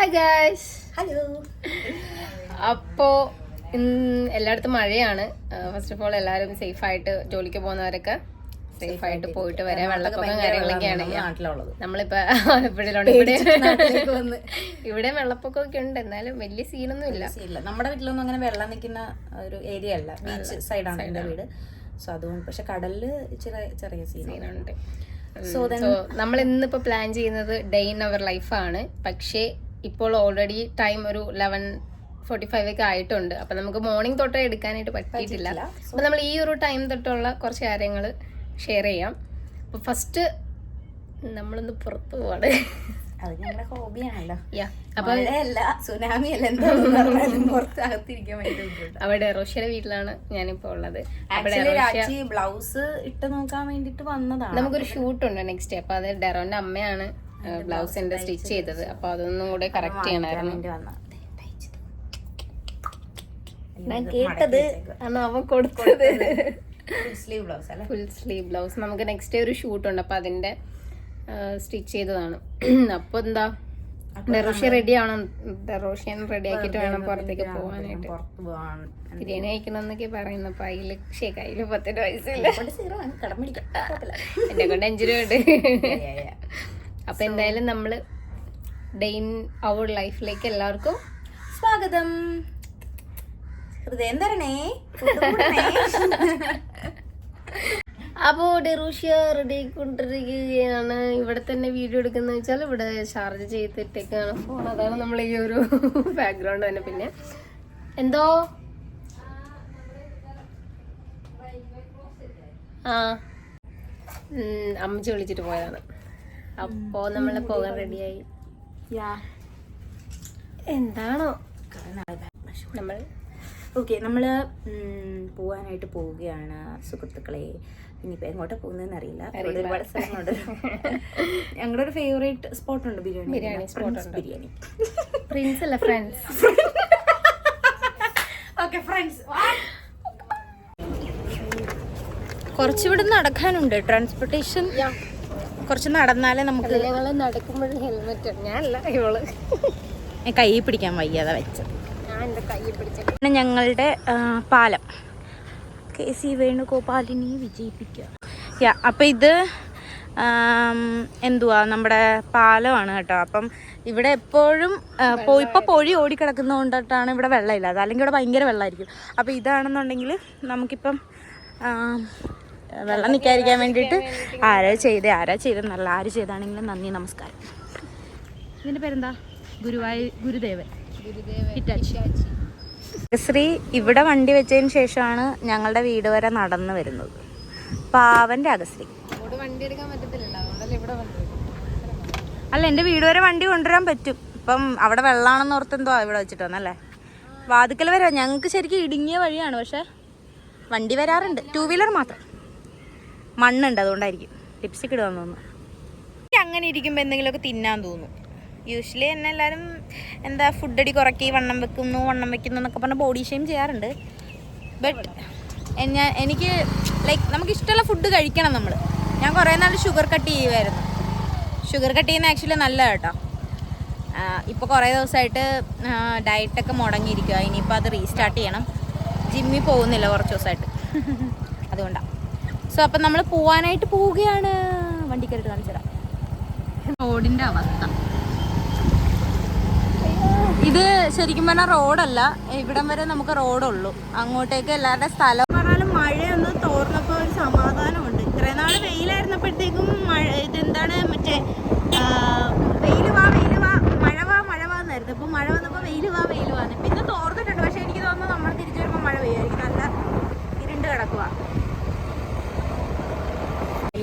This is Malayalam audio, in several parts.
ഹായ് ഗായ്സ് ഹലോ അപ്പോ ഇന്ന് എല്ലായിടത്തും മഴയാണ്. ഫസ്റ്റ് ഓഫ് ഓൾ എല്ലാവരും സേഫ് ആയിട്ട് ജോലിക്ക് പോകുന്നവരൊക്കെ സേഫ് ആയിട്ട് പോയിട്ട് വരാം വെള്ളപ്പൊക്കം കാര്യങ്ങളൊക്കെയാണ്. നമ്മളിപ്പോ ആലപ്പുഴയിലുണ്ട്. ഇവിടെ ഇവിടെ വെള്ളപ്പൊക്കം ഒക്കെ ഉണ്ട്. എന്നാലും വലിയ സീനൊന്നും ഇല്ല. നമ്മുടെ വീട്ടിലൊന്നും അങ്ങനെ വെള്ളം നിൽക്കുന്ന ഒരു ഏരിയ അല്ല. ബീച്ച് സൈഡാണ് എന്റെ വീട്. സോ അതുകൊണ്ട് പക്ഷെ കടലിൽ ചെറിയ ചെറിയ സീനാണ് സീനുണ്ട് സോ സോ നമ്മൾ ഇന്നിപ്പോ പ്ലാൻ ചെയ്യുന്നത് ഡേ ഇൻ അവർ ലൈഫാണ് പക്ഷേ ഇപ്പോൾ ഓൾറെഡി ടൈം ഒരു ലെവൻ ഫോർട്ടി ഫൈവ് ഒക്കെ ആയിട്ടുണ്ട്. അപ്പൊ നമുക്ക് മോർണിംഗ് തൊട്ടേ എടുക്കാനായിട്ട് പറ്റിയിട്ടില്ല. അപ്പൊ നമ്മൾ ഈ ഒരു ടൈം തൊട്ടുള്ള കുറച്ച് കാര്യങ്ങൾ ഷെയർ ചെയ്യാം. അപ്പൊ ഫസ്റ്റ് നമ്മളൊന്ന് പുറത്തു പോവാണ്. അത് ഞങ്ങളുടെ ഹോബിയാണല്ലോ യാ അപ്പൊ മഴയല്ല സുനാമി. അവിടെ റോഷ്യയുടെ വീട്ടിലാണ് ഞാനിപ്പോ ഉള്ളത്. ബ്ലൗസ് ഇട്ട് നോക്കാൻ വേണ്ടിട്ട് വന്നതാണ്. നമുക്കൊരു ഷൂട്ട് ഉണ്ട് നെക്സ്റ്റ് അപ്പൊ അത് ഡെറോന്റെ അമ്മയാണ്. ബ്ലൗസിന്റെ സ്റ്റിച്ച് ചെയ്തത്. അപ്പൊ അതൊന്നും കൂടെ കറക്റ്റ് ചെയ്യണമായിരുന്നു ഞാൻ കേട്ടത് ആണ് അവൻ കൊടുത്തത്. സ്ലീവ് ബ്ലൗസ് അല്ലേ? ഫുൾ സ്ലീവ് ബ്ലൗസ് നമുക്ക് നെക്സ്റ്റ് ഡേ ഒരു ഷൂട്ട് ഉണ്ട്. അപ്പൊ അതിന്റെ സ്റ്റിച്ച് ചെയ്തതാണ്. അപ്പൊ എന്താ? ഡെറോഷ്യ റെഡി ആവണം ഡെറോഷ്യൻ റെഡി ആക്കിയിട്ട് വേണം പുറത്തേക്ക് പോകാനായിട്ട്. ബിരിയാണി കഴിക്കണമെന്നൊക്കെ പറയുന്നു. അപ്പൊ അതിൽ പക്ഷേ കയ്യിൽ ആണ്. കടം പിടിക്കാം എന്നെ കൊണ്ട് അഞ്ചു രൂപ ഉണ്ട്. അപ്പൊ എന്തായാലും നമ്മൾ ഡെയിൻ അവർ ലൈഫിലേക്ക് എല്ലാവർക്കും സ്വാഗതം. ഹൃദയം തരണേ. അപ്പോ ഡെറൂഷ്യ റെഡി ആയിക്കൊണ്ടിരിക്കുകയാണ്. ഇവിടെ തന്നെ വീഡിയോ എടുക്കുന്ന വെച്ചാൽ ഇവിടെ ചാർജ് ചെയ്തിട്ടേക്കാണ് ഫോൺ അതാണ് നമ്മൾ ഈ ഒരു ബാക്ക്ഗ്രൗണ്ട് തന്നെ. പിന്നെ എന്തോ? ആ. അമ്മച്ചി വിളിച്ചിട്ട് പോയതാണ്. അപ്പോ നമ്മൾ പോകാൻ റെഡിയായി. എന്താണോ? നമ്മൾ ഓക്കെ നമ്മൾ പോവാനായിട്ട് പോവുകയാണ് സുഹൃത്തുക്കളെ. ഇനിയിപ്പോൾ എങ്ങോട്ടാ പോകുന്നതെന്ന് അറിയില്ല. ഒരുപാട് സ്ഥലങ്ങളുണ്ട്. ഞങ്ങളുടെ ഒരു ഫേവറേറ്റ് സ്പോട്ട് ഉണ്ട് ബിരിയാണി ബിരിയാണി സ്പോട്ട്. ബിരിയാണി. പ്രിൻസ് അല്ല ഫ്രണ്ട്സ് ഓക്കെ ഫ്രണ്ട്സ് കുറച്ചിവിടെ നടക്കാനുണ്ട് ട്രാൻസ്പോർട്ടേഷൻ കുറച്ച് നടന്നാലേ നമുക്ക് ഞങ്ങൾ നടക്കുമ്പോഴും ഹെൽമെറ്റ് ഞാനല്ല ഇവൾ. കൈ പിടിക്കാൻ വയ്യാതെ വെച്ചത്. ഞാൻ പിന്നെ ഞങ്ങളുടെ പാലം. K C വേണുഗോപാലിനെ വിജയിപ്പിക്കുക. യാ അപ്പം ഇത് എന്തുവാ നമ്മുടെ പാലമാണ് കേട്ടോ. അപ്പം ഇവിടെ എപ്പോഴും ഇപ്പോൾ പൊഴി ഓടിക്കിടക്കുന്നത് കൊണ്ടിട്ടാണ് ഇവിടെ വെള്ളമില്ലാതെ അല്ലെങ്കിൽ ഇവിടെ ഭയങ്കര വെള്ളമായിരിക്കും. അപ്പം ഇതാണെന്നുണ്ടെങ്കിൽ നമുക്കിപ്പം വെള്ളം നിൽക്കാതിരിക്കാൻ വേണ്ടിയിട്ട് ആരാ ചെയ്ത് ആരാ ചെയ്തെന്നല്ല ആര് ചെയ്താണെങ്കിലും നന്ദി നമസ്കാരം. ഇതിന്റെ പേരെന്താ? ഗുരുവായൂർ ഗുരുദേവൻ. ശ്രീ ഇവിടെ വണ്ടി വെച്ചതിന് ശേഷമാണ് ഞങ്ങളുടെ വീട് വരെ നടന്നു വരുന്നത്. പാവന്റെ അഗശ്രീ അല്ല എന്റെ വീട് വരെ വണ്ടി കൊണ്ടുവരാൻ പറ്റും. ഇപ്പം അവിടെ വെള്ളമാണെന്ന് ഓർത്ത് എന്തോ ഇവിടെ വെച്ചിട്ട് വന്നല്ലേ? വാതുക്കൽ വരെ ഞങ്ങൾക്ക് ശരിക്കും ഇടുങ്ങിയ വഴിയാണ് പക്ഷെ വണ്ടി വരാറുണ്ട്. ടൂ വീലർ മാത്രം. മണ്ണുണ്ട് അതുകൊണ്ടായിരിക്കും. ലിപ്സ്റ്റിക് ഇടുക തോന്നുന്നു. അങ്ങനെ ഇരിക്കുമ്പോൾ എന്തെങ്കിലുമൊക്കെ തിന്നാൻ തോന്നും. യൂഷ്വലി എന്നെ എല്ലാവരും എന്താ ഫുഡ് അടി കുറയ്ക്കി വണ്ണം വെക്കുന്നു വണ്ണം വെക്കുന്നു എന്നൊക്കെ പറഞ്ഞ് ബോഡി ഷെയിം ചെയ്യാറുണ്ട്. ബട്ട് ഞാൻ എനിക്ക് ലൈക്ക് നമുക്ക് ഇഷ്ടമുള്ള ഫുഡ് കഴിക്കണം നമ്മൾ ഞാൻ കുറേ നാൾ ഷുഗർ കട്ട് ചെയ്യുമായിരുന്നു ഷുഗർ കട്ട് ചെയ്യുന്ന ആക്ച്വലി നല്ല കേട്ടോ. ഇപ്പോൾ കുറേ ദിവസമായിട്ട് ഡയറ്റൊക്കെ മുടങ്ങിയിരിക്കുക ഇനിയിപ്പോൾ അത് റീസ്റ്റാർട്ട് ചെയ്യണം. ജിമ്മിൽ പോകുന്നില്ല കുറച്ച് ദിവസമായിട്ട്. അതുകൊണ്ടാണ് സോ അപ്പം നമ്മൾ പോവാനായിട്ട് പോവുകയാണ്. വണ്ടി കയറിട്ട് കാണിച്ചു തരാം. റോഡിന്റെ അവസ്ഥ. ഇത് ശരിക്കും പറഞ്ഞാൽ റോഡല്ല. ഇവിടം വരെ നമുക്ക് റോഡുള്ളൂ. അങ്ങോട്ടേക്ക് എല്ലാവരുടെ സ്ഥലം പറഞ്ഞാലും മഴയൊന്ന് തോർന്നപ്പോൾ ഒരു സമാധാനമുണ്ട്. ഇത്രയും നാൾ വെയിലായിരുന്നപ്പോഴത്തേക്കും മഴ ഇതെന്താണ് മറ്റേ വെയിൽ വാ വെയിൽ വാ മഴ വാ മഴ വാ എന്നായിരുന്നു. ഇപ്പം മഴ വന്നപ്പോൾ വെയിൽ വാ വെയിൽ വാന്ന് പിന്നെ തോർന്നിട്ടുണ്ട് പക്ഷേ എനിക്ക് തോന്നുന്നു നമ്മൾ തിരിച്ചു വരുമ്പോൾ മഴ പെയ്യായിരിക്കും നല്ല ഇരുണ്ട് കിടക്കുക എല്ലാം നടക്കുന്നു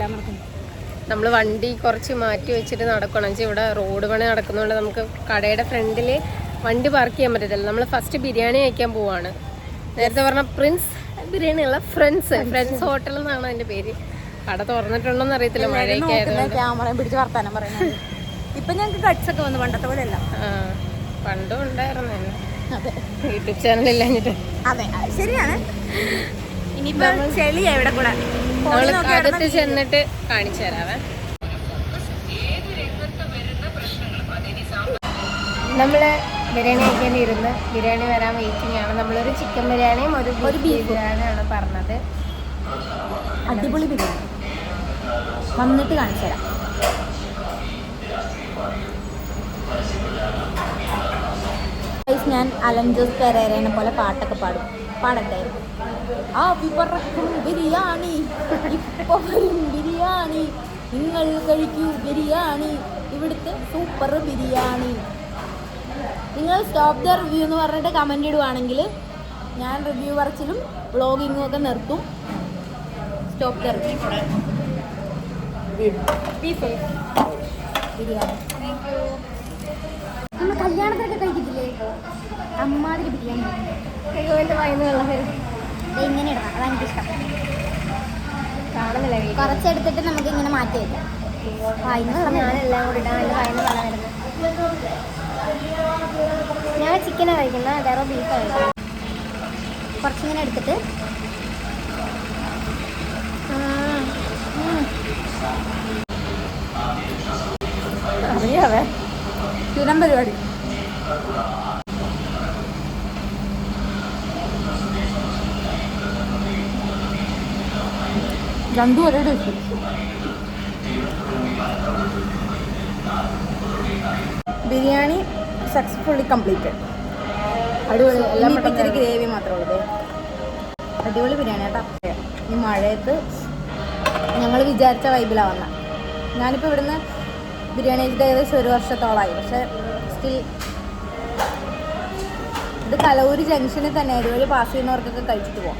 നമ്മൾ വണ്ടി കുറച്ച് മാറ്റി വെച്ചിട്ട് നടക്കണം. വെച്ചാൽ ഇവിടെ റോഡ് പണി നടക്കുന്നതുകൊണ്ട് നമുക്ക് കടയുടെ ഫ്രണ്ടിൽ വണ്ടി പാർക്ക് ചെയ്യാൻ പറ്റത്തില്ല. നമ്മൾ ഫസ്റ്റ് ബിരിയാണി കഴിക്കാൻ പോവാണ്. നേരത്തെ പറഞ്ഞ പ്രിൻസ് ബിരിയാണി അല്ല ഫ്രണ്ട്സ് ഫ്രണ്ട്സ് ഹോട്ടൽ എന്നാണ് അതിന്റെ പേര്. കട തുറന്നിട്ടുണ്ടോന്ന് അറിയത്തില്ല മഴയൊക്കെ ആയതുകൊണ്ട്. ക്യാമറയും പിടിച്ച് വർത്താനം പറയുന്നത് ഇപ്പൊ ഞങ്ങൾക്ക് കട്ട്സ് ഒക്കെ വന്നു പണ്ടത്തെ പോലെ അല്ല. പണ്ടും ഉണ്ടായിരുന്നു. യൂട്യൂബ് ചാനൽ ഇല്ലാഞ്ഞിട്ട്. അത് ശരിയാണ്. ഇനിയിപ്പോ ചെളിയാ ഇവിടെ കൂടെ? നമ്മൾ അകത്ത് ചെന്നിട്ട് കാണിച്ചു തരാവേ. നമ്മൾ ബിരിയാണി കഴിക്കാൻ ഇരുന്ന് ബിരിയാണി വരാൻ വെയിറ്റിംഗ് ആണ്. നമ്മളൊരു ചിക്കൻ ബിരിയാണിയും ഒരു ഒരു ബീഫ്. ബിരിയാണിയാണ് പറഞ്ഞത്. അടിപൊളി ബിരിയാണി. വന്നിട്ട് കാണിച്ചു തരാം. ഞാൻ അലൻ ജോസ് പെരേരനെ പോലെ പാട്ടൊക്കെ പാടും. പാടട്ടെ? ആ വിപറക്കും ബിരിയാണി. ഇപ്പൊ വരും ബിരിയാണി. നിങ്ങൾ കഴിക്കൂ ബിരിയാണി. ഇവിടുത്തെ സൂപ്പർ ബിരിയാണി. നിങ്ങൾ സ്റ്റോപ്പ് ദ റിവ്യൂ എന്ന് പറഞ്ഞിട്ട് കമന്റ് ഇടുവാണെങ്കിൽ ഞാൻ റിവ്യൂ പറച്ചിലും വ്ളോഗിങ്ങും ഒക്കെ നിർത്തും. Stop the review biryani. നമ്മൾ കല്യാണത്തിനൊക്കെ കഴിക്കത്തില്ലേ? അമ്മാതിരി ബിരിയാണി. കൈകൊണ്ട് വായന വെള്ളം ഇങ്ങനെ ഇടണം. അതാണ് എനിക്കിഷ്ടം കാണുന്നില്ല കുറച്ചെടുത്തിട്ട് നമുക്ക് ഇങ്ങനെ മാറ്റി വയ്ക്കാം വായിന്ന് ഞാനെല്ലാം കൂടി ഇടാൻ ഞാൻ ചിക്കനാണ് കഴിക്കുന്നത് വേറെ ബീഫാണ് കഴിക്കുന്നത് കുറച്ചിങ്ങനെ എടുത്തിട്ട്. അറിയാവേ ചുരം പരിപാടി? രണ്ടും ഒരേ ടേസ്റ്റ് ബിരിയാണി സക്സസ്ഫുള്ളി കംപ്ലീറ്റഡ് അടിപൊളി എല്ലാം ഇത്തിരി ഗ്രേവി മാത്രമേ ഉള്ളൂ അടിപൊളി ബിരിയാണി കേട്ടോ. ഈ മഴയത്ത് ഞങ്ങൾ വിചാരിച്ച വൈബിലാണ് വന്ന. ഞാനിപ്പോൾ ഇവിടുന്ന് ബിരിയാണി കഴിച്ചിട്ട് ഏകദേശം ഒരു വർഷത്തോളമായി പക്ഷെ സ്റ്റിൽ ഇത് കലൂര് ജംഗ്ഷനിൽ തന്നെ ഇതുവഴി പാസ് ചെയ്യുന്നവർക്കൊക്കെ കഴിച്ചിട്ട് പോകാം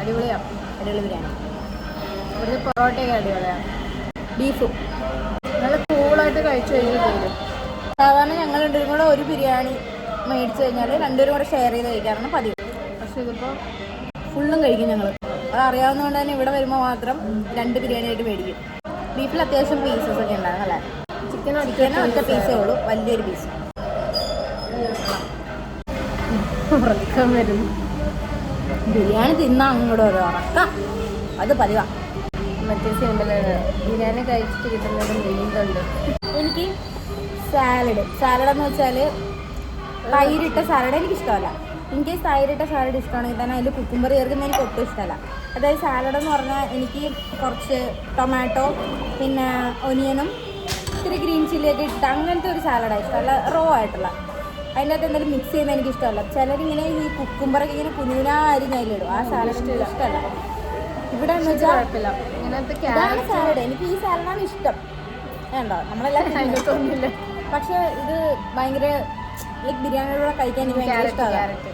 അടിപൊളിയാണ് അടിപൊളി ബിരിയാണി. ഇവിടുത്തെ പൊറോട്ടയൊക്കെ അടിപൊളിയാണ് ബീഫും. നല്ല കൂളായിട്ട് കഴിച്ചു കഴിഞ്ഞാൽ തരും. സാധാരണ ഞങ്ങൾ രണ്ടുപേരും കൂടെ ഒരു ബിരിയാണി മേടിച്ചു കഴിഞ്ഞാൽ രണ്ടുപേരും കൂടെ ഷെയർ ചെയ്ത് കഴിക്കാറാണ് പതിവ്. പക്ഷെ ഇതിപ്പോൾ ഫുള്ളും കഴിക്കും ഞങ്ങൾ അത് അറിയാവുന്നതുകൊണ്ട് തന്നെ ഇവിടെ വരുമ്പോൾ മാത്രം രണ്ട് ബിരിയാണി ആയിട്ട് മേടിക്കും. ബീഫിൽ അത്യാവശ്യം പീസസ് ഒക്കെ ഉണ്ടാകും അല്ലേ? ചിക്കൻ ചിക്കൻ ഒറ്റ പീസേ ഉള്ളൂ. വലിയൊരു പീസ് ഉറക്കം വരുന്നു. ബിരിയാണി തിന്നാ അങ്ങോട്ട് ഒരു ഉറക്ക. അത് പതിവാ. മറ്റേ സിമ്പിളാണ് ബിരിയാണി കഴിച്ചിട്ട് കിട്ടുന്നത് നീണ്ടുണ്ട് എനിക്ക് സാലഡ്. സാലഡ് എന്ന് വെച്ചാൽ തൈരിട്ട സാലഡ് എനിക്ക് ഇഷ്ടമല്ല എനിക്ക് തൈരിട്ട സാലഡ് ഇഷ്ടമാണെങ്കിൽ തന്നെ അതിൽ കുക്കുംബർ ചേർക്കുന്നത് എനിക്ക് ഒട്ടും ഇഷ്ടമല്ല. അതായത് സാലഡ് എന്ന് പറഞ്ഞാൽ എനിക്ക് കുറച്ച് ടൊമാറ്റോ പിന്നെ ഒനിയനും ഇത്തിരി ഗ്രീൻ ചില്ലിയൊക്കെ ഇട്ടിട്ട് അങ്ങനത്തെ ഒരു സാലഡാണ് ഇഷ്ടമല്ല റോ ആയിട്ടുള്ള. അതിന്റെ അകത്ത് എന്തെങ്കിലും മിക്സ് ചെയ്യുന്നത് എനിക്ക് ഇഷ്ടമല്ല ചിലരിങ്ങനെ ഈ കുക്കുംബറൊക്കെ ഇങ്ങനെ കുഞ്ഞുനാ അരിഞ്ഞ് അതിലിടും. ആ സാലഡ് ഇഷ്ടമല്ല. ഇവിടെ എന്ന് വെച്ചാൽ ഇതാണ് സാലഡ് എനിക്ക് ഈ സാലഡാണ് ഇഷ്ടം. വേണ്ടോ നമ്മളെല്ലാം പക്ഷെ ഇത് ഭയങ്കര ലൈക്ക് ബിരിയാണിയുടെ കഴിക്കാൻ എനിക്ക് ഭയങ്കര ഇഷ്ടമാണ്. ക്യാരറ്റ്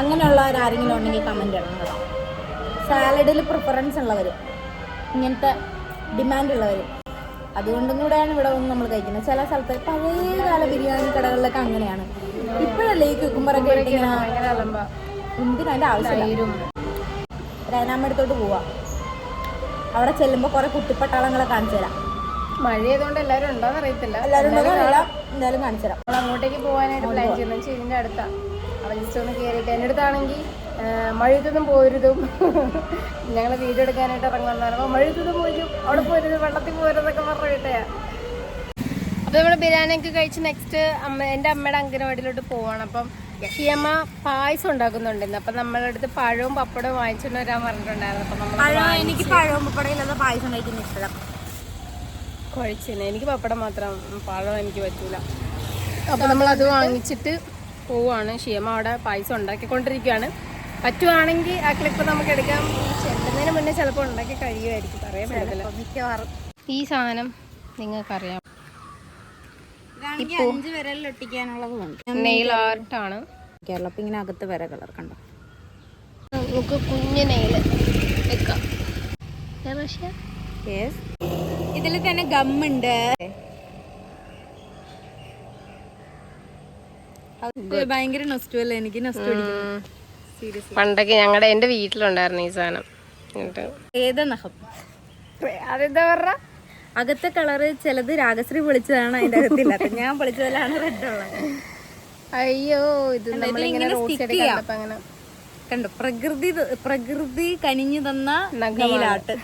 അങ്ങനെയുള്ളവർ ആരെങ്കിലും ഉണ്ടെങ്കിൽ കമന്റ് ഇടണം കേട്ടോ. സാലഡിൽ പ്രിഫറൻസ് ഉള്ളവർ ഇങ്ങനത്തെ ഡിമാൻഡ് ഉള്ളവർ അതുകൊണ്ടും കൂടെയാണ് ഇവിടെ വന്ന് നമ്മൾ കഴിക്കുന്നത്. ചില സ്ഥലത്ത് പഴയകാല ബിരിയാണി കടകളിലൊക്കെ അങ്ങനെയാണ്. ഇപ്പോഴല്ലേ ഈ കുക്കുമ്പറൊക്കെ എന്തിനാ അതിന്റെ ആവശ്യമില്ല? രേനാമ്മടുത്തോട്ട് പോവാം. അവിടെ ചെല്ലുമ്പോൾ കുറേ കുട്ടിപ്പട്ടാളങ്ങളെ കാണിച്ചു തരാം. മഴയായതുകൊണ്ട് എല്ലാവരും ഉണ്ടോന്ന് അറിയത്തില്ല. എല്ലാവരും എന്തായാലും കാണിച്ചു തരാം. നമ്മൾ അങ്ങോട്ടേക്ക് പോകാനായിട്ട് പ്ലാൻ ചെയ്യുന്നത് ചെയ്തിന്റെ അടുത്താ. അപ്പൊ ജസ്റ്റ് ഒന്ന് കയറിയിട്ട് എന്റെ അടുത്താണെങ്കിൽ മഴയത്തൊന്നും പോരുതും. ഞങ്ങൾ വീഡിയോ എടുക്കാനായിട്ട് ഇറങ്ങുന്നതാണ്. അപ്പോൾ മഴയത്തൊന്നും പോരും അവിടെ പോരുത് വെള്ളത്തിൽ പോരുന്നൊക്കെ പറഞ്ഞിട്ടേ. അപ്പോൾ നമ്മൾ ബിരിയാണിയൊക്കെ കഴിച്ച് നെക്സ്റ്റ് അമ്മ എന്റെ അമ്മയുടെ അങ്കനവാടിയിലോട്ട് പോവാണ്. അപ്പം ഷിയമ്മ പായസം ഉണ്ടാക്കുന്നുണ്ടെന്ന് അപ്പൊ നമ്മളെ അടുത്ത് പഴവും പപ്പടവും വാങ്ങിച്ചുകൊണ്ട് വരാൻ പറഞ്ഞിട്ടുണ്ടായിരുന്നു. അപ്പം നമ്മൾ എനിക്ക് പഴവും പപ്പടയില്ലാതെ പായസം കഴിക്കുന്ന ഇഷ്ടം കുഴച്ചിന്. എനിക്ക് പപ്പടം മാത്രം പഴം എനിക്ക് പറ്റൂല. അപ്പൊ നമ്മൾ അത് വാങ്ങിച്ചിട്ട് പോവാണ്. ഷിയമ്മ അവിടെ പായസം ഉണ്ടാക്കിക്കൊണ്ടിരിക്കുകയാണ്. പറ്റുവാണെങ്കിൽ ആ ക്ലിപ്പ് നമുക്ക് എടുക്കാം. ചെല്ലുന്നതിന് മുന്നേ ചിലപ്പോൾ ഉണ്ടാക്കി കഴിയുമായിരിക്കും. പറയാൻ പറ്റത്തില്ല. മിക്കവാറും. ഈ സാധനം നിങ്ങൾക്കറിയാം. നെയിൽ ആർട്ടാണ് ആണ്. അപ്പം ഇങ്ങനെ അകത്ത് വര കളർ കണ്ടോ? നമുക്ക് കുഞ്ഞു നെയിൽ വെക്കാം. ഇതിൽ തന്നെ ഗമ്മുണ്ട് ഭയങ്കര നൊസ്റ്റു അല്ലേ? എനിക്ക് നൊസ്റ്റു സീരിയസ് പണ്ടൊക്കെ ഞങ്ങളുടെ എന്റെ വീട്ടിലുണ്ടായിരുന്നു ഈ സാധനം. എന്നിട്ട് ഏത് നഖം? അതെന്താ പറഞ്ഞ? അകത്തെ കളറ് ചിലത് രാഗശ്രീ വിളിച്ചതാണ് അതിന്റെ അകത്തില്ലാത്ത ഞാൻ പൊളിച്ചതിലാണ് റെഡ് ഉള്ളത്. അയ്യോ ഇത് കണ്ടു നമ്മളിങ്ങനെ അങ്ങനെ. പ്രകൃതി പ്രകൃതി കനിഞ്ഞു തന്ന നഗീലാട്ട്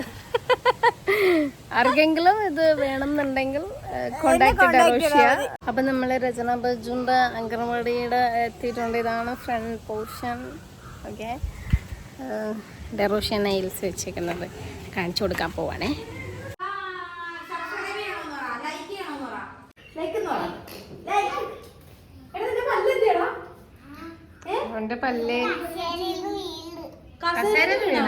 ആർക്കെങ്കിലും ഇത് വേണമെന്നുണ്ടെങ്കിൽ കോണ്ടാക്ട് റോഷ്യ. അപ്പൊ നമ്മൾ രചന ബജുന്റെ അംഗൻവാടിയുടെ എത്തിയിട്ടുണ്ട്. ഇതാണ് ഫ്രണ്ട് പോർഷൻ ഓക്കെ ഡെറോഷ്യ നെയിൽസ് വെച്ചേക്കുന്നത്. കാണിച്ചു കൊടുക്കാൻ പോവാണേ. അവന്റെ പല്ലേ കസേര വീണ?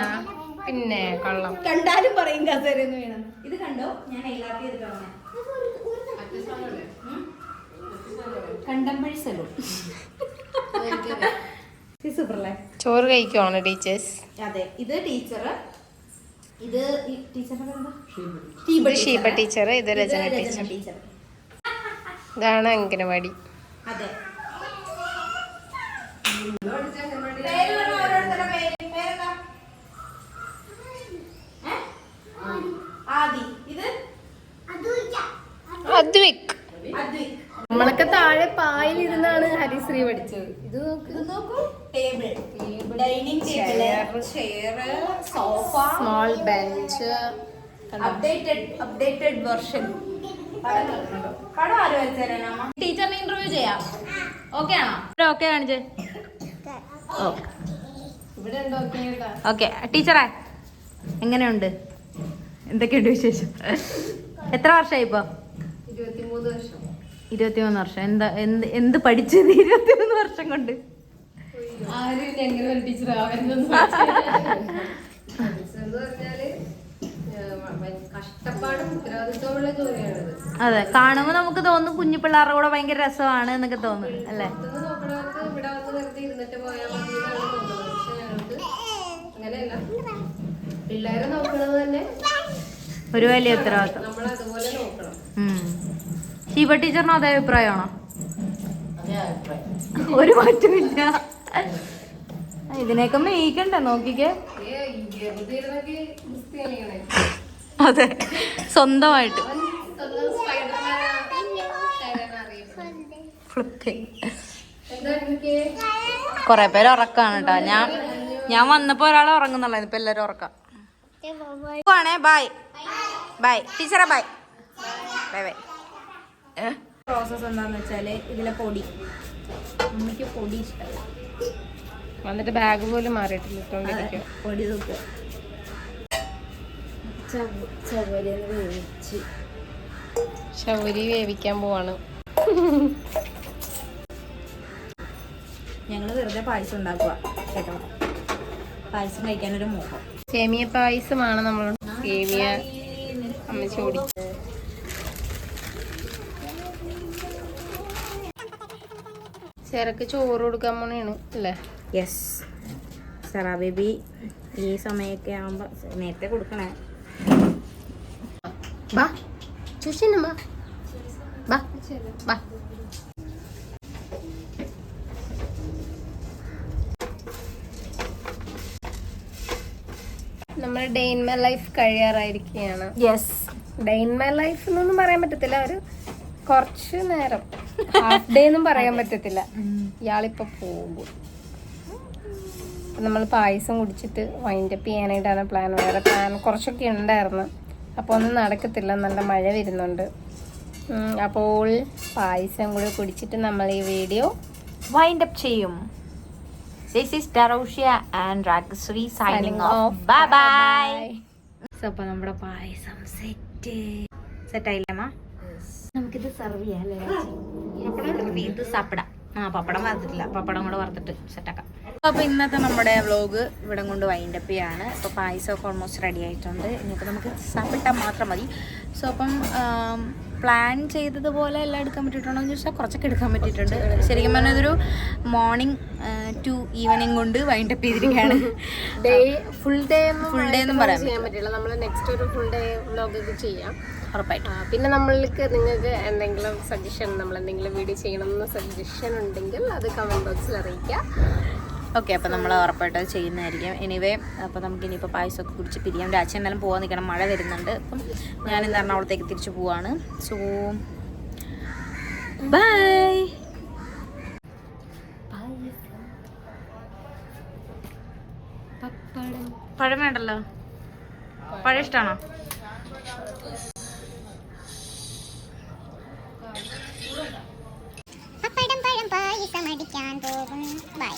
പിന്നെ കള്ളം. കണ്ടാലും പറയും കസേരന്ന് വീണ ഇത് കണ്ടോ? ഞാൻ കണ്ടമ്പഴി സലൂൺ സൂപ്പറല്ലേ? ചോറ് കഴിക്കുവാണ് ടീച്ചേഴ്സ്? അതെ ഇത് ടീച്ചർ ഇത് ഇത് ഷീബ ടീച്ചർ. ഇത് രചന ടീച്ചർ. ഇതാണ് അംഗനവാടി. അതെ. അദ്വിക്. അദ്വിക് നമ്മളൊക്കെ താഴെ പായിലിരുന്നാണ് ഹരിശ്രീ പഠിച്ചത്. ഇത് നോക്ക്. ഇത് നോക്കൂ. Table dining table chair sofa small bench updated updated version ടീച്ചറിനെ ഇന്റർവ്യൂ ചെയ്യാം. ഓക്കെ ആണോ? ഓക്കെ കാണിച്ചേ ഓക്കെ. ടീച്ചറേ എങ്ങനെയുണ്ട്? എന്തൊക്കെയുണ്ട് വിശേഷം? എത്ര വർഷമായി ഇപ്പൊ? ഇരുപത്തിമൂന്ന് വർഷം. എന്താ എന്ത് എന്ത് പഠിച്ചത് ഇരുപത്തിമൂന്ന് വർഷം കൊണ്ട്? അതെ കാണുമ്പോ നമുക്ക് തോന്നും കുഞ്ഞു പിള്ളേരുടെ കൂടെ ഭയങ്കര രസമാണ് എന്നൊക്കെ തോന്നുന്നു അല്ലേ? നോക്കണവർക്ക് ഇവിടെ വന്ന് വെറുതെ ഇരുന്നിട്ട് പോയാൽ മതി എന്നാണ് തോന്നുന്നത്. പക്ഷെ ഞങ്ങൾക്ക് അങ്ങനെയല്ല. പിള്ളേരെ നോക്കണത് തന്നെ ഒരു വലിയ ഉത്തരവാദിത്വം നമ്മൾ അതുപോലെ നോക്കണം. ഉം. ശിവ ടീച്ചറിന് അതേ അഭിപ്രായമാണോ? ഒരു മാറ്റമില്ല ഇതിനൊക്കെ മേയിക്കണ്ടേ? നോക്കിക്കേ. അതെ. സ്വന്തമായിട്ട്. അവൻ കൊറേ പേര് ഉറക്കാണ് കേട്ടോ ഞാൻ ഞാൻ വന്നപ്പോ ഒരാൾ ഉറങ്ങുന്നുള്ള. ഇപ്പൊ എല്ലാരും ഉറക്കാം. ആണേ ബൈ ബൈ ടീച്ചറെ ബൈ ബൈ ബൈ പ്രോസസ് എന്താന്ന് വെച്ചാൽ ഇതിലെ പൊടി. മമ്മിക്ക് പൊടി ഇഷ്ടമല്ല വന്നിട്ട് ബാഗ് പോലും മാറിയിട്ടില്ല. ഇട്ടോണ്ടിരിക്കും പൊടി തൂക്കുക ശൗരി വേവിക്കാൻ പോവാണ്. ഞങ്ങൾ വെറുതെ പായസം ഉണ്ടാക്കുക കേട്ടോ? പായസം കഴിക്കാനൊരു മോഹം. സേമിയ പായസമാണ് നമ്മൾ സേമിയ അമ്മച്ചി ഓടി ചെറക്ക് ചോറ് കൊടുക്കാൻ പോണേണ് അല്ലേ? യെസ് സറാ ബേബി ഈ സമയമൊക്കെ ആകുമ്പോൾ നേരത്തെ കൊടുക്കണേ. ബാ ചൂഷിന ബാ? ബാ ബാ. നമ്മൾ day in my life കഴിയാറായിരിക്കുകയാണ്. Yes day in my life എന്നൊന്നും പറയാൻ പറ്റത്തില്ല. ഒരു കുറച്ച് നേരം. ഹാഫ് ഡേ എന്നും പറയാൻ പറ്റത്തില്ല. ഇയാളിപ്പോ പോകും. നമ്മൾ പായസം കുടിച്ചിട്ട് വൈൻഡപ്പ് ചെയ്യാനായിട്ടാണ് പ്ലാൻ വേറെ പ്ലാൻ കുറച്ചൊക്കെ ഉണ്ടായിരുന്നു. അപ്പോൾ ഒന്നും നടക്കത്തില്ല. നല്ല മഴ വരുന്നുണ്ട്. അപ്പോൾ പായസം കൂടെ കുടിച്ചിട്ട് നമ്മൾ ഈ വീഡിയോ വൈൻഡ് അപ്പ് ചെയ്യും. This is ടറോഷ്യ and Ragasree signing off bye bye so അപ്പോൾ നമ്മുടെ പായസം സെറ്റ് സെറ്റ് ആയില്ലേ നമുക്കിത് സെർവ് ചെയ്യാം അല്ലേ? ഇത് സപ്പട. ആ പപ്പടം വറുത്തിട്ടില്ല. പപ്പടം കൂടെ വറുത്തിട്ട് സെറ്റാക്കാം അപ്പോൾ ഇന്നത്തെ നമ്മുടെ വ്ലോഗ് ഇവിടെ കൊണ്ട് വൈൻഡ് അപ്പ് ചെയ്യാണ്. അപ്പോൾ പായസമൊക്കെ ഓൾമോസ്റ്റ് റെഡി ആയിട്ടുണ്ട്. ഇനിയിപ്പോൾ നമുക്ക് സാപ്പിട്ടാൽ മാത്രം മതി. സോ അപ്പം പ്ലാൻ ചെയ്തതുപോലെ എല്ലാം എടുക്കാൻ പറ്റിയിട്ടുണ്ടോ എന്ന് ചോദിച്ചാൽ കുറച്ചൊക്കെ എടുക്കാൻ പറ്റിയിട്ടുണ്ട്. ശരിക്കും പറഞ്ഞാൽ ഇതൊരു മോർണിംഗ് ടു ഈവനിങ് കൊണ്ട് വൈൻഡ് അപ്പ് ചെയ്തിരിക്കുകയാണ് day full day full day എന്ന് പറയാൻ ചെയ്യാൻ പറ്റില്ല. നമ്മൾ നെക്സ്റ്റ് ഒരു ഫുൾ ഡേ വ്ലോഗൊക്കെ ചെയ്യാം. ഉറപ്പായിട്ടും. പിന്നെ നമ്മൾക്ക് നിങ്ങൾക്ക് എന്തെങ്കിലും സജഷൻ നമ്മൾ എന്തെങ്കിലും വീഡിയോ ചെയ്യണമെന്ന് സജഷൻ ഉണ്ടെങ്കിൽ അത് കമന്റ് ബോക്സിൽ അറിയിക്കുക. ഓക്കെ അപ്പോൾ നമ്മൾ ഉറപ്പായിട്ട് അത് ചെയ്യുന്നതായിരിക്കും. എനിവേ അപ്പോൾ നമുക്ക് ഇനിയിപ്പോൾ പായസമൊക്കെ കുടിച്ച് പിരിയാം. രാജ്യം എന്നാലും പോകാൻ നിൽക്കണം മഴ വരുന്നുണ്ട്. അപ്പം ഞാൻ ഇന്ന് എറണാകുളത്തേക്ക് തിരിച്ചു പോവാണ്. സോ ബൈ പഴം വേണ്ടല്ലോ? പഴം ഇഷ്ടമാണോ പപ്പടം പഴം പായസം അടിക്കാൻ പോകും ബൈ